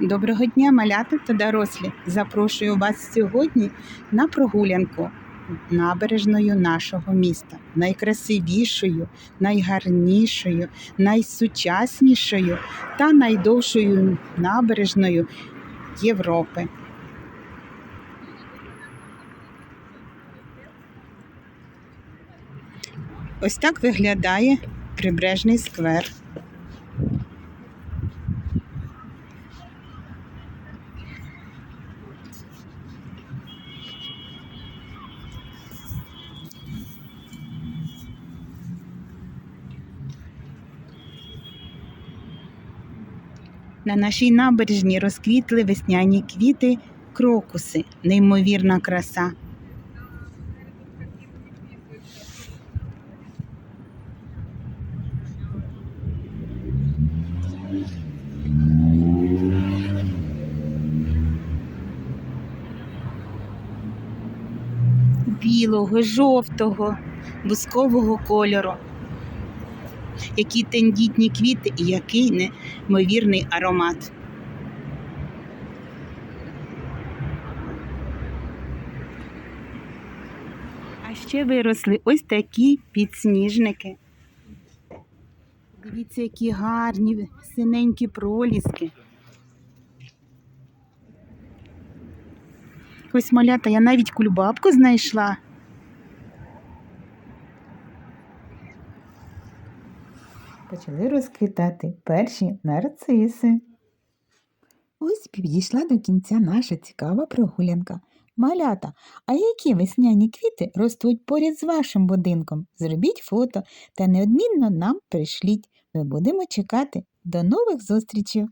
Доброго дня, малята та дорослі! Запрошую вас сьогодні на прогулянку набережною нашого міста, найкрасивішою, найгарнішою, найсучаснішою та найдовшою набережною Європи. Ось так виглядає прибережний сквер. На нашій набережні розквітли весняні квіти, крокуси, неймовірна краса. Білого, жовтого, бускового кольору. Які тендітні квіти і який неймовірний аромат. А ще виросли ось такі підсніжники. Дивіться, які гарні синенькі проліски. Ось малята, я навіть кульбабку знайшла. Почали розквітати перші нарциси. Ось підійшла до кінця наша цікава прогулянка. Малята, а які весняні квіти ростуть поряд з вашим будинком? Зробіть фото та неодмінно нам прийшліть. Ми будемо чекати. До нових зустрічей!